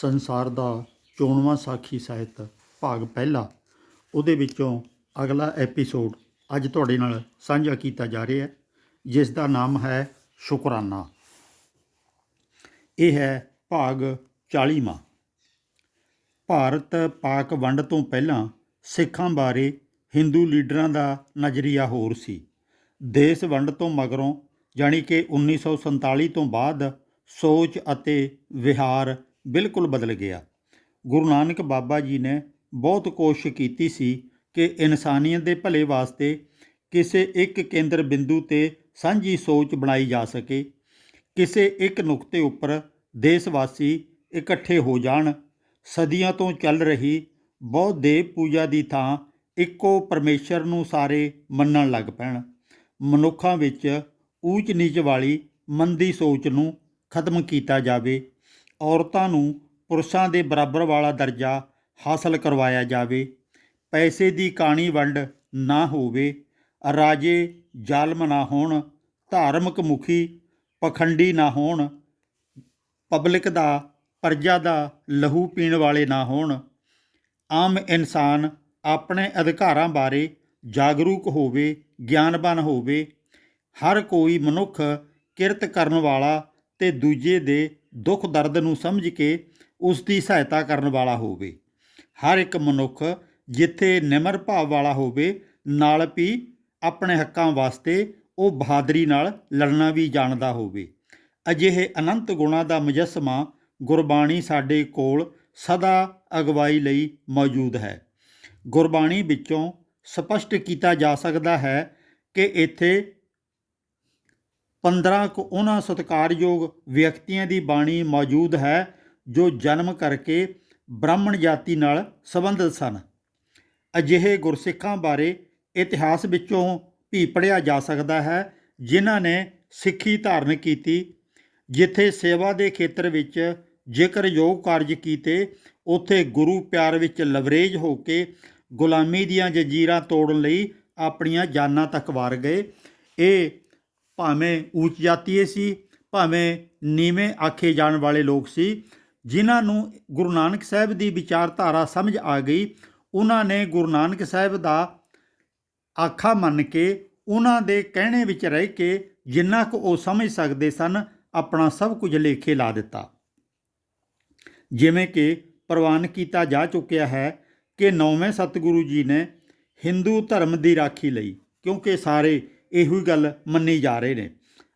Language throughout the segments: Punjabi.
ਸੰਸਾਰ ਦਾ ਚੋਣਵਾਂ ਸਾਖੀ ਸਾਹਿਤ ਭਾਗ ਪਹਿਲਾ। ਉਹਦੇ ਵਿੱਚੋਂ ਅਗਲਾ ਐਪੀਸੋਡ ਅੱਜ ਤੁਹਾਡੇ ਨਾਲ ਸਾਂਝਾ ਕੀਤਾ ਜਾ ਰਿਹਾ ਹੈ, ਜਿਸ ਦਾ ਨਾਮ ਹੈ ਸ਼ੁਕਰਾਨਾ। ਇਹ ਹੈ ਭਾਗ 40ਵਾਂ ਭਾਰਤ ਪਾਕ ਵੰਡ ਤੋਂ ਪਹਿਲਾਂ ਸਿੱਖਾਂ ਬਾਰੇ ਹਿੰਦੂ ਲੀਡਰਾਂ ਦਾ ਨਜ਼ਰੀਆ ਹੋਰ ਸੀ। ਦੇਸ਼ ਵੰਡ ਤੋਂ ਮਗਰੋਂ, ਜਾਣੀ ਕਿ 1947 ਤੋਂ ਬਾਅਦ ਸੋਚ ਅਤੇ ਵਿਹਾਰ ਬਿਲਕੁਲ ਬਦਲ ਗਿਆ। ਗੁਰੂ ਨਾਨਕ ਬਾਬਾ ਜੀ ਨੇ ਬਹੁਤ ਕੋਸ਼ਿਸ਼ ਕੀਤੀ ਸੀ ਕਿ ਇਨਸਾਨੀਅਤ ਦੇ ਭਲੇ ਵਾਸਤੇ ਕਿਸੇ ਇੱਕ ਕੇਂਦਰ ਬਿੰਦੂ ਤੇ ਸਾਂਝੀ ਸੋਚ ਬਣਾਈ ਜਾ ਸਕੇ। ਕਿਸੇ ਇੱਕ ਨੁਕਤੇ ਉੱਪਰ ਦੇਸ਼ ਵਾਸੀ ਇਕੱਠੇ ਹੋ ਜਾਣ। ਸਦੀਆਂ ਤੋਂ ਚੱਲ ਰਹੀ ਬਹੁਤ ਦੇਵ ਪੂਜਾ ਦੀ ਥਾਂ ਇੱਕੋ ਪਰਮੇਸ਼ਰ ਨੂੰ ਸਾਰੇ ਮੰਨਣ ਲੱਗ ਪੈਣ। ਮਨੁੱਖਾਂ ਵਿੱਚ ਊਚ ਨੀਚ ਵਾਲੀ ਮੰਦੀ ਸੋਚ ਨੂੰ ਖਤਮ ਕੀਤਾ ਜਾਵੇ। ਔਰਤਾਂ ਨੂੰ ਪੁਰਸ਼ਾਂ ਦੇ ਬਰਾਬਰ ਵਾਲਾ ਦਰਜਾ ਹਾਸਲ ਕਰਵਾਇਆ ਜਾਵੇ। ਪੈਸੇ ਦੀ ਕਾਣੀ ਵੰਡ ਨਾ ਹੋਵੇ। ਰਾਜੇ ਜ਼ਾਲਮ ਨਾ ਹੋਣ, ਧਾਰਮਿਕ ਮੁਖੀ ਪਖੰਡੀ ਨਾ ਹੋਣ, ਪਬਲਿਕ ਦਾ ਪਰਜਾ ਦਾ ਲਹੂ ਪੀਣ ਵਾਲੇ ਨਾ ਹੋਣ। ਆਮ ਇਨਸਾਨ ਆਪਣੇ ਅਧਿਕਾਰਾਂ ਬਾਰੇ ਜਾਗਰੂਕ ਹੋਵੇ, ਗਿਆਨਵਾਨ ਹੋਵੇ। ਹਰ ਕੋਈ ਮਨੁੱਖ ਕਿਰਤ ਕਰਨ ਵਾਲਾ ਤੇ ਦੂਜੇ ਦੇ ਦੁੱਖ ਦਰਦ ਨੂੰ ਸਮਝ ਕੇ ਉਸ ਦੀ ਸਹਾਇਤਾ ਕਰਨ ਵਾਲਾ ਹੋਵੇ। ਹਰ ਇੱਕ ਮਨੁੱਖ ਜਿੱਥੇ ਨਿਮਰ ਭਾਵ ਵਾਲਾ ਹੋਵੇ, ਨਾਲ ਵੀ ਆਪਣੇ ਹੱਕਾਂ ਵਾਸਤੇ ਉਹ ਬਹਾਦਰੀ ਨਾਲ ਲੜਨਾ ਵੀ ਜਾਣਦਾ ਹੋਵੇ। ਅਜਿਹੇ ਅਨੰਤ ਗੁਣਾਂ ਦਾ ਮੁਜੱਸਮਾ ਗੁਰਬਾਣੀ ਸਾਡੇ ਕੋਲ ਸਦਾ ਅਗਵਾਈ ਲਈ ਮੌਜੂਦ ਹੈ। ਗੁਰਬਾਣੀ ਵਿੱਚੋਂ ਸਪਸ਼ਟ ਕੀਤਾ ਜਾ ਸਕਦਾ ਹੈ ਕਿ ਇੱਥੇ 15 ਕੁ ਉਹਨਾਂ ਸਤਿਕਾਰਯੋਗ ਵਿਅਕਤੀਆਂ ਦੀ ਬਾਣੀ ਮੌਜੂਦ ਹੈ, ਜੋ ਜਨਮ ਕਰਕੇ ਬ੍ਰਾਹਮਣ ਜਾਤੀ ਨਾਲ ਸੰਬੰਧਿਤ ਸਨ। ਅਜਿਹੇ ਗੁਰਸਿੱਖਾਂ ਬਾਰੇ ਇਤਿਹਾਸ ਵਿੱਚੋਂ ਵੀ ਪੜ੍ਹਿਆ ਜਾ ਸਕਦਾ ਹੈ, ਜਿਨ੍ਹਾਂ ਨੇ ਸਿੱਖੀ ਧਾਰਨ ਕੀਤੀ, ਜਿੱਥੇ ਸੇਵਾ ਦੇ ਖੇਤਰ ਵਿੱਚ ਜ਼ਿਕਰਯੋਗ ਕਾਰਜ ਕੀਤੇ, ਉੱਥੇ ਗੁਰੂ ਪਿਆਰ ਵਿੱਚ ਲਵਰੇਜ ਹੋ ਕੇ ਗੁਲਾਮੀ ਦੀਆਂ ਜੰਜੀਰਾਂ ਤੋੜਨ ਲਈ ਆਪਣੀਆਂ ਜਾਨਾਂ ਤੱਕ ਵਾਰ ਗਏ। ਇਹ ਭਾਵੇਂ ਉੱਚ ਜਾਤੀਏ ਸੀ, ਭਾਵੇਂ ਨੀਵੇਂ ਆਖੇ ਜਾਣ ਵਾਲੇ ਲੋਕ ਸੀ, ਜਿਨ੍ਹਾਂ ਨੂੰ ਗੁਰੂ ਨਾਨਕ ਸਾਹਿਬ ਦੀ ਵਿਚਾਰਧਾਰਾ ਸਮਝ ਆ ਗਈ, ਉਹਨਾਂ ਨੇ ਗੁਰੂ ਨਾਨਕ ਸਾਹਿਬ ਦਾ ਆਖਾ ਮੰਨ ਕੇ, ਉਹਨਾਂ ਦੇ ਕਹਿਣੇ ਵਿੱਚ ਰਹਿ ਕੇ ਜਿੰਨਾ ਕੁ ਉਹ ਸਮਝ ਸਕਦੇ ਸਨ, ਆਪਣਾ ਸਭ ਕੁਝ ਲੇਖੇ ਲਾ ਦਿੱਤਾ। ਜਿਵੇਂ ਕਿ ਪ੍ਰਵਾਨ ਕੀਤਾ ਜਾ ਚੁੱਕਿਆ ਹੈ ਕਿ ਨੌਵੇਂ ਸਤਿਗੁਰੂ ਜੀ ਨੇ ਹਿੰਦੂ ਧਰਮ ਦੀ ਰਾਖੀ ਲਈ, ਕਿਉਂਕਿ ਸਾਰੇ ਇਹੋ ਹੀ ਗੱਲ ਮੰਨੀ ਜਾ ਰਹੇ ਨੇ।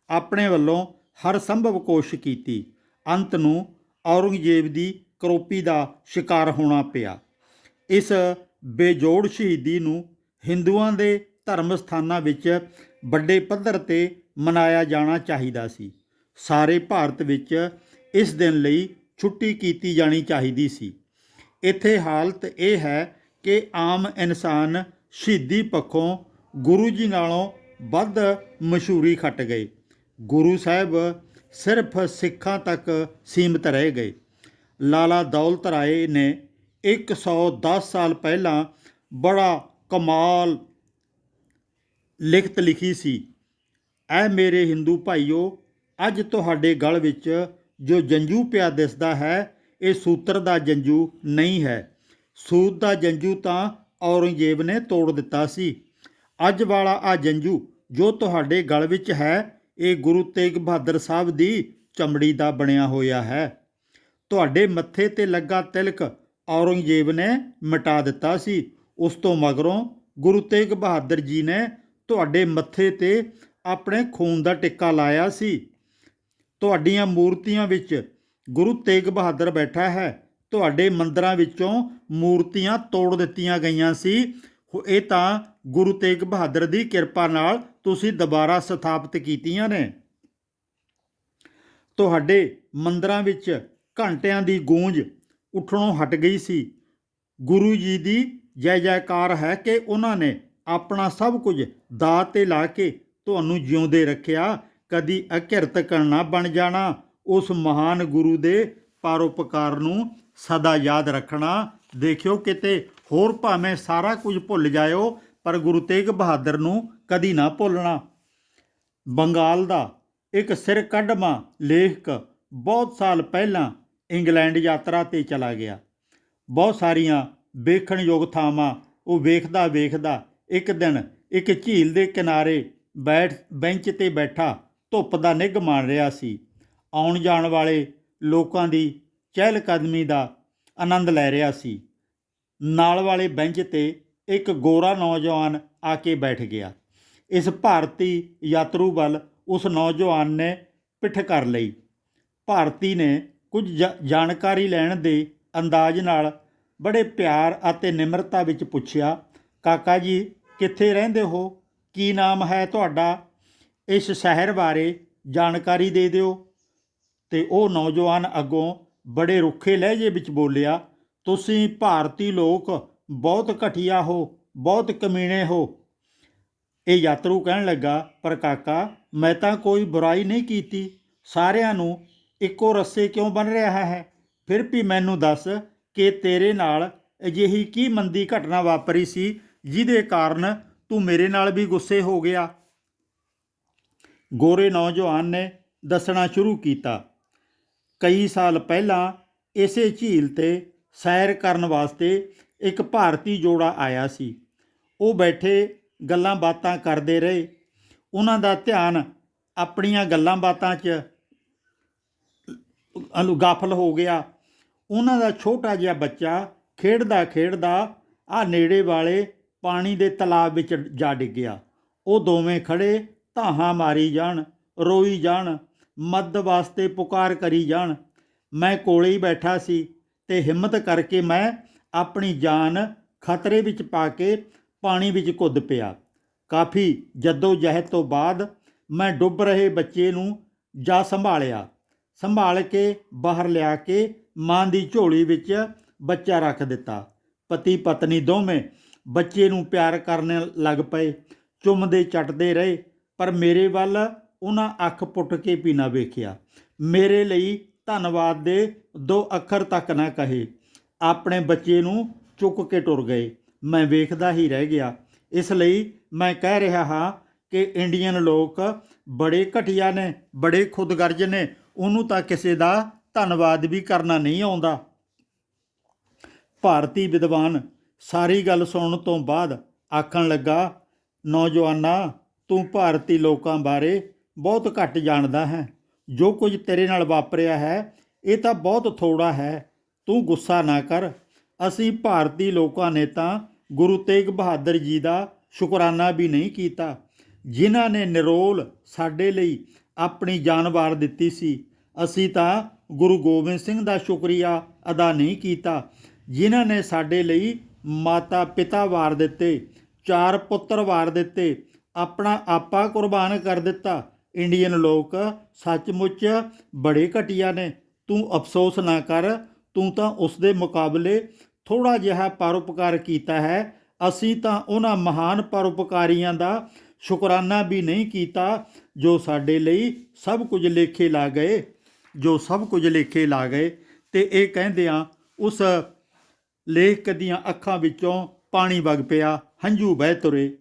ਆਪਣੇ ਵੱਲੋਂ ਹਰ ਸੰਭਵ ਕੋਸ਼ਿਸ਼ ਕੀਤੀ। ਅੰਤ ਨੂੰ ਔਰੰਗਜ਼ੇਬ ਦੀ ਕਰੋਪੀ ਦਾ ਸ਼ਿਕਾਰ ਹੋਣਾ ਪਿਆ। ਇਸ ਬੇਜੋੜ ਸ਼ਹੀਦੀ ਨੂੰ ਹਿੰਦੂਆਂ ਦੇ ਧਰਮ ਸਥਾਨਾਂ ਵਿੱਚ ਵੱਡੇ ਪੱਧਰ ਤੇ ਮਨਾਇਆ ਜਾਣਾ ਚਾਹੀਦਾ ਸੀ। ਸਾਰੇ ਭਾਰਤ ਵਿੱਚ ਇਸ ਦਿਨ ਲਈ ਛੁੱਟੀ ਕੀਤੀ ਜਾਣੀ ਚਾਹੀਦੀ ਸੀ। ਇੱਥੇ ਹਾਲਤ ਇਹ ਹੈ ਕਿ ਆਮ ਇਨਸਾਨ ਸ਼ਹੀਦੀ ਪੱਖੋਂ ਗੁਰੂ ਜੀ ਨਾਲੋਂ ਵੱਧ ਮਸ਼ਹੂਰੀ ਖੱਟ ਗਏ ਗੁਰੂ ਸਾਹਿਬ ਸਿਰਫ ਸਿੱਖਾਂ ਤੱਕ ਸੀਮਤ ਰਹਿ ਗਏ। ਲਾਲਾ ਦੌਲਤ ਰਾਏ ਨੇ 110 ਸਾਲ ਪਹਿਲਾਂ ਬੜਾ ਕਮਾਲ ਲਿਖਤ ਲਿਖੀ ਸੀ। ਐ ਮੇਰੇ ਹਿੰਦੂ ਭਾਈਓ, ਅੱਜ ਤੁਹਾਡੇ ਗਲ ਵਿੱਚ ਜੋ ਜੰਜੂ ਪਿਆ ਦਿਸਦਾ ਹੈ, ਇਹ ਸੂਤਰ ਦਾ ਜੰਜੂ ਨਹੀਂ ਹੈ। ਸੂਤ ਦਾ ਜੰਜੂ ਤਾਂ ਔਰੰਗਜ਼ੇਬ ਨੇ ਤੋੜ ਦਿੱਤਾ ਸੀ। ਅੱਜ ਵਾਲਾ ਆ ਜੰਜੂ ਜੋ ਤੁਹਾਡੇ ਗਲ ਵਿੱਚ ਹੈ, ਇਹ ਗੁਰੂ ਤੇਗ ਬਹਾਦਰ ਸਾਹਿਬ ਦੀ ਚਮੜੀ ਦਾ ਬਣਿਆ ਹੋਇਆ ਹੈ। ਤੁਹਾਡੇ ਮੱਥੇ ਤੇ ਲੱਗਾ ਤਿਲਕ ਔਰੰਗਜ਼ੇਬ ਨੇ ਮਿਟਾ ਦਿੱਤਾ ਸੀ। ਉਸ ਤੋਂ ਮਗਰੋਂ ਗੁਰੂ ਤੇਗ ਬਹਾਦਰ ਜੀ ਨੇ ਤੁਹਾਡੇ ਮੱਥੇ ਤੇ ਆਪਣੇ ਖੂਨ ਦਾ ਟਿੱਕਾ ਲਾਇਆ ਸੀ। ਤੁਹਾਡੀਆਂ ਮੂਰਤੀਆਂ ਵਿੱਚ ਗੁਰੂ ਤੇਗ ਬਹਾਦਰ ਬੈਠਾ ਹੈ। ਤੁਹਾਡੇ ਮੰਦਰਾਂ ਵਿੱਚੋਂ ਮੂਰਤੀਆਂ ਤੋੜ ਦਿੱਤੀਆਂ ਗਈਆਂ ਸੀ। ਇਹ ਤਾਂ ਗੁਰੂ ਤੇਗ ਬਹਾਦਰ ਦੀ ਕਿਰਪਾ ਨਾਲ ਤੁਸੀਂ ਦੁਬਾਰਾ ਸਥਾਪਿਤ ਕੀਤੀਆਂ ਨੇ। ਤੁਹਾਡੇ ਮੰਦਰਾਂ ਵਿੱਚ ਘੰਟਿਆਂ ਦੀ ਗੂੰਜ ਉੱਠਣੋਂ ਹਟ ਗਈ ਸੀ। ਗੁਰੂ ਜੀ ਦੀ ਜੈ ਜੈਕਾਰ ਹੈ ਕਿ ਉਹਨਾਂ ਨੇ ਆਪਣਾ ਸਭ ਕੁਝ ਦਾਤ ਤੇ ਲਾ ਕੇ ਤੁਹਾਨੂੰ ਜਿਉਂਦੇ ਰੱਖਿਆ। ਕਦੀ ਅਕਿਰਤ ਕਰਨਾ ਬਣ ਜਾਣਾ, ਉਸ ਮਹਾਨ ਗੁਰੂ ਦੇ ਪਰਉਪਕਾਰ ਨੂੰ ਸਦਾ ਯਾਦ ਰੱਖਣਾ। ਦੇਖਿਓ ਕਿਤੇ ਹੋਰ ਭਾਵੇਂ ਸਾਰਾ ਕੁਝ ਭੁੱਲ ਜਾਇਓ, ਪਰ ਗੁਰੂ ਤੇਗ ਬਹਾਦਰ ਨੂੰ ਕਦੀ ਨਾ ਭੁੱਲਣਾ। ਬੰਗਾਲ ਦਾ ਇੱਕ ਸਿਰ ਕੱਢਵਾਂ ਲੇਖਕ ਬਹੁਤ ਸਾਲ ਪਹਿਲਾਂ ਇੰਗਲੈਂਡ ਯਾਤਰਾ ਤੇ ਚਲਾ ਗਿਆ। ਬਹੁਤ ਸਾਰੀਆਂ ਵੇਖਣਯੋਗ ਥਾਵਾਂ ਉਹ ਵੇਖਦਾ ਵੇਖਦਾ ਇੱਕ ਦਿਨ ਇੱਕ ਝੀਲ ਦੇ ਕਿਨਾਰੇ ਬੈਠ, ਬੈਂਚ ਤੇ ਬੈਠਾ ਧੁੱਪ ਦਾ ਨਿੱਘ ਮਾਣ ਰਿਹਾ ਸੀ। ਆਉਣ ਜਾਣ ਵਾਲੇ ਲੋਕਾਂ ਦੀ ਚਹਿਲ ਕਦਮੀ ਦਾ ਆਨੰਦ ਲੈ ਰਿਹਾ ਸੀ। ਨਾਲ ਵਾਲੇ ਬੈਂਚ ਤੇ ਇੱਕ ਗੋਰਾ ਨੌਜਵਾਨ ਆ ਕੇ ਬੈਠ ਗਿਆ। ਇਸ ਭਾਰਤੀ ਯਾਤਰੂ ਵੱਲ ਉਸ ਨੌਜਵਾਨ ਨੇ ਪਿੱਠ ਕਰ ਲਈ। ਭਾਰਤੀ ਨੇ ਕੁਝ ਜਾ- ਜਾਣਕਾਰੀ ਲੈਣ ਦੇ ਅੰਦਾਜ਼ ਨਾਲ ਬੜੇ ਪਿਆਰ ਅਤੇ ਨਿਮਰਤਾ ਵਿੱਚ ਪੁੱਛਿਆ, ਕਾਕਾ ਜੀ, ਕਿੱਥੇ ਰਹਿੰਦੇ ਹੋ? ਕੀ ਨਾਮ ਹੈ ਤੁਹਾਡਾ? ਇਸ ਸ਼ਹਿਰ ਬਾਰੇ ਜਾਣਕਾਰੀ ਦੇ ਦਿਓ। ਤੇ ਉਹ ਨੌਜਵਾਨ ਅੱਗੋਂ ਬੜੇ ਰੁੱਖੇ ਲਹਿਜੇ ਵਿੱਚ ਬੋਲਿਆ, ਤੁਸੀਂ ਭਾਰਤੀ ਲੋਕ ਬਹੁਤ ਘਟੀਆ ਹੋ, ਬਹੁਤ ਕਮੀਣੇ ਹੋ। ਇਹ ਯਾਤਰੂ ਕਹਿਣ ਲੱਗਾ, ਪਰ ਕਾਕਾ, ਮੈਂ ਤਾਂ ਕੋਈ ਬੁਰਾਈ ਨਹੀਂ ਕੀਤੀ। ਸਾਰਿਆਂ ਨੂੰ ਇੱਕੋ ਰੱਸੇ ਕਿਉਂ ਬਨ ਰਿਹਾ ਹੈ? ਫਿਰ ਵੀ ਮੈਨੂੰ ਦੱਸ ਕਿ ਤੇਰੇ ਨਾਲ ਅਜਿਹੀ ਕੀ ਮੰਦੀ ਘਟਨਾ ਵਾਪਰੀ ਸੀ, ਜਿਹਦੇ ਕਾਰਨ ਤੂੰ ਮੇਰੇ ਨਾਲ ਵੀ ਗੁੱਸੇ ਹੋ ਗਿਆ? ਗੋਰੇ ਨੌਜਵਾਨ ਨੇ ਦੱਸਣਾ ਸ਼ੁਰੂ ਕੀਤਾ। ਕਈ ਸਾਲ ਪਹਿਲਾਂ ਇਸੇ ਝੀਲ ਤੇ ਸੈਰ ਕਰਨ ਵਾਸਤੇ ਇੱਕ ਭਾਰਤੀ ਜੋੜਾ ਆਇਆ ਸੀ। ਉਹ ਬੈਠੇ ਗੱਲਾਂ ਬਾਤਾਂ ਕਰਦੇ ਰਹੇ। ਉਹਨਾਂ ਦਾ ਧਿਆਨ ਆਪਣੀਆਂ ਗੱਲਾਂ ਬਾਤਾਂ 'ਚ ਅਨੁ ਗਾਫਲ ਹੋ ਗਿਆ। ਉਹਨਾਂ ਦਾ ਛੋਟਾ ਜਿਹਾ ਬੱਚਾ ਖੇਡਦਾ ਖੇਡਦਾ ਆ ਨੇੜੇ ਵਾਲੇ ਪਾਣੀ ਦੇ ਤਲਾਬ ਵਿੱਚ ਜਾ ਡਿੱਗਿਆ ਉਹ ਦੋਵੇਂ ਖੜੇ ਧਾਹਾਂ ਮਾਰੀ ਜਾਣ, ਰੋਈ ਜਾਣ ਮੱਦ ਵਾਸਤੇ ਪੁਕਾਰ ਕਰੀ ਜਾਣ। ਮੈਂ ਕੋਲੇ ਹੀ ਬੈਠਾ ਸੀ ਤੇ ਹਿੰਮਤ ਕਰਕੇ ਮੈਂ ਆਪਣੀ ਜਾਨ ਖਤਰੇ ਵਿੱਚ ਪਾ ਕੇ ਪਾਣੀ ਵਿੱਚ ਕੁੱਦ ਪਿਆ। ਕਾਫੀ ਜੱਦੋ ਜਹਿਦ ਤੋਂ ਬਾਅਦ ਮੈਂ ਡੁੱਬ ਰਹੇ ਬੱਚੇ ਨੂੰ ਜਾ ਸੰਭਾਲਿਆ। ਸੰਭਾਲ ਕੇ ਬਾਹਰ ਲਿਆ ਕੇ ਮਾਂ ਦੀ ਝੋਲੀ ਵਿੱਚ ਬੱਚਾ ਰੱਖ ਦਿੱਤਾ। ਪਤੀ ਪਤਨੀ ਦੋਵੇਂ ਬੱਚੇ ਨੂੰ ਪਿਆਰ ਕਰਨ ਲੱਗ ਪਏ। ਚੁੰਮਦੇ ਚੱਟਦੇ ਰਹੇ, ਪਰ ਮੇਰੇ ਵੱਲ ਉਹਨਾਂ ਅੱਖ ਪੁੱਟ ਕੇ ਵੀ ਨਾ ਵੇਖਿਆ। ਮੇਰੇ ਲਈ ਧੰਨਵਾਦ ਦੇ ਦੋ ਅੱਖਰ ਤੱਕ ਨਾ ਕਹੇ। ਆਪਣੇ ਬੱਚੇ ਨੂੰ ਚੁੱਕ ਕੇ ਟੁਰ ਗਏ। ਮੈਂ ਵੇਖਦਾ ਹੀ ਰਹਿ ਗਿਆ। ਇਸ ਲਈ ਮੈਂ ਕਹਿ ਰਿਹਾ ਹਾਂ ਕਿ ਇੰਡੀਅਨ ਲੋਕ ਬੜੇ ਘਟੀਆ ਨੇ, ਬੜੇ ਖੁਦਗਰਜ ਨੇ। ਉਹਨੂੰ ਤਾਂ ਕਿਸੇ ਦਾ ਧੰਨਵਾਦ ਵੀ ਕਰਨਾ ਨਹੀਂ ਆਉਂਦਾ। ਭਾਰਤੀ ਵਿਦਵਾਨ ਸਾਰੀ ਗੱਲ ਸੁਣਨ ਤੋਂ ਬਾਅਦ ਆਖਣ ਲੱਗਾ, ਨੌਜਵਾਨਾ, ਤੂੰ ਭਾਰਤੀ ਲੋਕਾਂ ਬਾਰੇ ਬਹੁਤ ਘੱਟ ਜਾਣਦਾ ਹੈ। ਜੋ ਕੁਝ ਤੇਰੇ ਨਾਲ ਵਾਪਰਿਆ ਹੈ, ਇਹ ਤਾਂ ਬਹੁਤ ਥੋੜਾ ਹੈ। ਤੂੰ ਗੁੱਸਾ ਨਾ ਕਰ। ਅਸੀਂ ਭਾਰਤੀ ਲੋਕਾਂ ਨੇ ਤਾਂ ਗੁਰੂ ਤੇਗ ਬਹਾਦਰ ਜੀ ਦਾ ਸ਼ੁਕਰਾਨਾ ਵੀ ਨਹੀਂ ਕੀਤਾ। ਜਿਨ੍ਹਾਂ ਨੇ ਨਿਰੋਲ ਸਾਡੇ ਲਈ ਆਪਣੀ ਜਾਨ ਵਾਰ ਦਿੱਤੀ ਸੀ, ਅਸੀਂ ਤਾਂ ਗੁਰੂ ਗੋਬਿੰਦ ਸਿੰਘ ਦਾ ਸ਼ੁਕਰੀਆ ਅਦਾ ਨਹੀਂ ਕੀਤਾ। ਜਿਨ੍ਹਾਂ ਨੇ ਸਾਡੇ ਲਈ ਮਾਤਾ ਪਿਤਾ ਵਾਰ ਦਿੱਤੇ, ਚਾਰ ਪੁੱਤਰ ਵਾਰ ਦਿੱਤੇ, ਆਪਣਾ ਆਪਾ ਕੁਰਬਾਨ ਕਰ ਦਿੱਤਾ। ਇੰਡੀਅਨ ਲੋਕ ਸੱਚਮੁੱਚ ਬੜੇ ਘਟੀਆ ਨੇ। ਤੂੰ ਅਫਸੋਸ ਨਾ ਕਰ, ਤੂੰ ਤਾਂ ਉਸ ਦੇ ਮੁਕਾਬਲੇ ਥੋੜਾ ਜਿਹਾ ਪਰਉਪਕਾਰ ਕੀਤਾ ਹੈ। ਅਸੀਂ ਤਾਂ ਉਹਨਾਂ ਮਹਾਨ ਪਰਉਪਕਾਰੀਆਂ ਦਾ ਸ਼ੁਕਰਾਨਾ ਵੀ ਨਹੀਂ ਕੀਤਾ, ਜੋ ਸਾਡੇ ਲਈ ਸਭ ਕੁਝ ਲੇਖੇ ਲਾ ਗਏ, ਜੋ ਸਭ ਕੁਝ ਲੇਖੇ ਲਾ ਗਏ। ਤੇ ਇਹ ਕਹਿੰਦਿਆਂ ਉਸ ਲੇਖਕ ਦੀਆਂ ਅੱਖਾਂ ਵਿੱਚੋਂ ਪਾਣੀ ਵਗ ਪਿਆ, ਹੰਝੂ ਵਹਿ ਤੁਰੇ।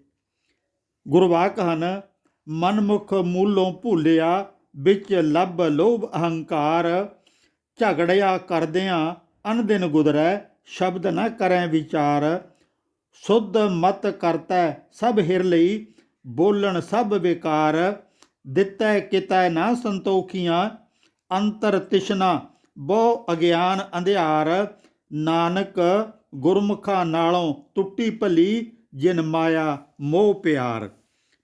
ਗੁਰਵਾਕ ਹਨ, ਮਨਮੁਖ ਮੂਲੋਂ ਭੁੱਲਿਆ, ਵਿੱਚ ਲੱਭ ਲੋਭ ਅਹੰਕਾਰ, ਝਗੜਿਆ ਕਰਦਿਆਂ ਅਨਦਿਨ ਗੁਦਰੈ। ਸ਼ਬਦ ਨ ਕਰੈ ਵਿਚਾਰ, ਸੁਧ ਮਤ ਕਰਤੈ ਸਭ ਹਿਰ ਲਈ, ਬੋਲਣ ਸਭ ਵਿਕਾਰ, ਦਿੱਤੈ ਕਿਤੈ ਨਾ ਸੰਤੋਖੀਆਂ, ਅੰਤਰ ਤਿਸ਼ਨਾ ਬਹੁ ਅਗਿਆਨ ਅੰਧਿਆਰ, ਨਾਨਕ ਗੁਰਮੁਖਾਂ ਨਾਲੋਂ ਟੁੱਟੀ ਭਲੀ ਜਿਨ ਮਾਇਆ ਮੋਹ ਪਿਆਰ।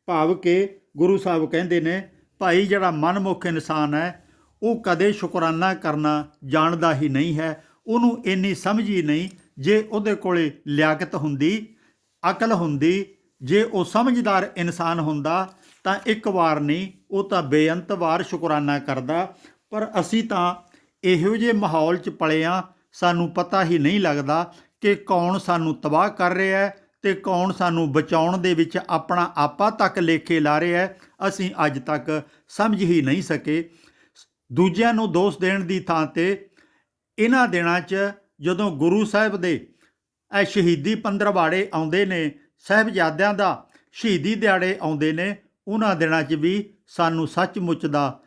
ਭਾਵ ਕੇ ਗੁਰੂ ਸਾਹਿਬ ਕਹਿੰਦੇ ਨੇ, ਭਾਈ ਜਿਹੜਾ ਮਨਮੁਖ ਇਨਸਾਨ ਹੈ, ਉਹ ਕਦੇ ਸ਼ੁਕਰਾਨਾ ਕਰਨਾ ਜਾਣਦਾ ਹੀ ਨਹੀਂ ਹੈ ਉਹਨੂੰ ਇੰਨੀ ਸਮਝ ਹੀ ਨਹੀਂ ਜੇ ਉਹਦੇ ਕੋਲੇ ਲਿਆਕਤ ਹੁੰਦੀ, ਅਕਲ ਹੁੰਦੀ, ਜੇ ਉਹ ਸਮਝਦਾਰ ਇਨਸਾਨ ਹੁੰਦਾ, ਤਾਂ ਇੱਕ ਵਾਰ ਨਹੀਂ, ਉਹ ਤਾਂ ਬੇਅੰਤ ਵਾਰ ਸ਼ੁਕਰਾਨਾ ਕਰਦਾ। ਪਰ ਅਸੀਂ ਤਾਂ ਇਹੋ ਜਿਹੇ ਮਾਹੌਲ 'ਚ ਪਲੇ ਆ, ਸਾਨੂੰ ਪਤਾ ਹੀ ਨਹੀਂ ਲੱਗਦਾ ਕਿ ਕੌਣ ਸਾਨੂੰ ਤਬਾਹ ਕਰ ਰਿਹਾ ਹੈ ਤੇ ਕੌਣ ਸਾਨੂੰ ਬਚਾਉਣ ਦੇ ਵਿੱਚ ਆਪਣਾ ਆਪਾ ਤੱਕ ਲੇਖੇ ਲਾ ਰਿਹਾ ਹੈ। ਅਸੀਂ ਅੱਜ ਤੱਕ ਸਮਝ ਹੀ ਨਹੀਂ ਸਕੇ। ਦੂਜਿਆਂ ਨੂੰ ਦੋਸ਼ ਦੇਣ ਦੀ ਥਾਂ ਤੇ ਇਹਨਾਂ ਦਿਨਾਂ 'ਚ ਜਦੋਂ ਗੁਰੂ ਸਾਹਿਬ ਦੇ ਇਹ ਸ਼ਹੀਦੀ ਪੰਦਰਵਾੜੇ ਆਉਂਦੇ ਨੇ, ਸਾਹਿਬਜ਼ਾਦਿਆਂ ਦਾ ਸ਼ਹੀਦੀ ਦਿਹਾੜੇ ਆਉਂਦੇ ਨੇ, ਉਹਨਾਂ ਦਿਨਾਂ 'ਚ ਵੀ ਸਾਨੂੰ ਸੱਚਮੁੱਚ ਦਾ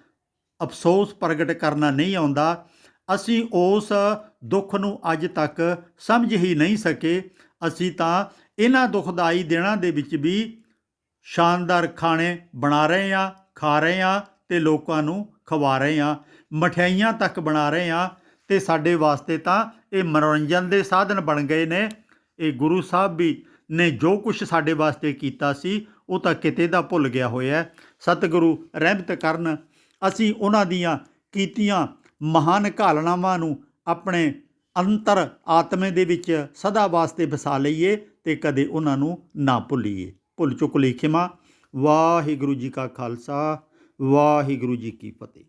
ਅਫਸੋਸ ਪ੍ਰਗਟ ਕਰਨਾ ਨਹੀਂ ਆਉਂਦਾ। ਅਸੀਂ ਉਸ ਦੁੱਖ ਨੂੰ ਅੱਜ ਤੱਕ ਸਮਝ ਹੀ ਨਹੀਂ ਸਕੇ। ਅਸੀਂ ਤਾਂ ਇਹਨਾਂ ਦੁਖਦਾਈ ਦਿਨਾਂ ਦੇ ਵਿੱਚ ਵੀ ਸ਼ਾਨਦਾਰ ਖਾਣੇ ਬਣਾ ਰਹੇ ਹਾਂ, ਖਾ ਰਹੇ ਹਾਂ ਤੇ ਲੋਕਾਂ ਨੂੰ ਖਵਾ ਰਹੇ ਹਾਂ, ਮਠਿਆਈਆਂ ਤੱਕ ਬਣਾ ਰਹੇ ਹਾਂ। ਤੇ ਸਾਡੇ ਵਾਸਤੇ ਤਾਂ ਇਹ ਮਨੋਰੰਜਨ ਦੇ ਸਾਧਨ ਬਣ ਗਏ ਨੇ। ਇਹ ਗੁਰੂ ਸਾਹਿਬ ਵੀ ਨੇ ਜੋ ਕੁਝ ਸਾਡੇ ਵਾਸਤੇ ਕੀਤਾ ਸੀ, ਉਹ ਤਾਂ ਕਿਤੇ ਦਾ ਭੁੱਲ ਗਿਆ ਹੋਇਆ ਸਤਿਗੁਰੂ ਰਹਿਮਤ ਕਰਨ, ਅਸੀਂ ਉਹਨਾਂ ਦੀਆਂ ਕੀਤੀਆਂ ਮਹਾਨ ਘਾਲਣਾਵਾਂ ਨੂੰ ਆਪਣੇ ਅੰਤਰ ਆਤਮੇ ਦੇ ਵਿੱਚ ਸਦਾ ਵਾਸਤੇ ਵਸਾ ਲਈਏ ਤੇ ਕਦੇ ਉਹਨਾਂ ਨੂੰ ਨਾ ਭੁੱਲੀਏ। ਭੁੱਲ ਚੁੱਕ ਲਈ ਖਿਮਾ। ਵਾਹਿਗੁਰੂ ਜੀ ਕਾ ਖਾਲਸਾ, ਵਾਹਿਗੁਰੂ ਜੀ ਕੀ ਫਤਿਹ।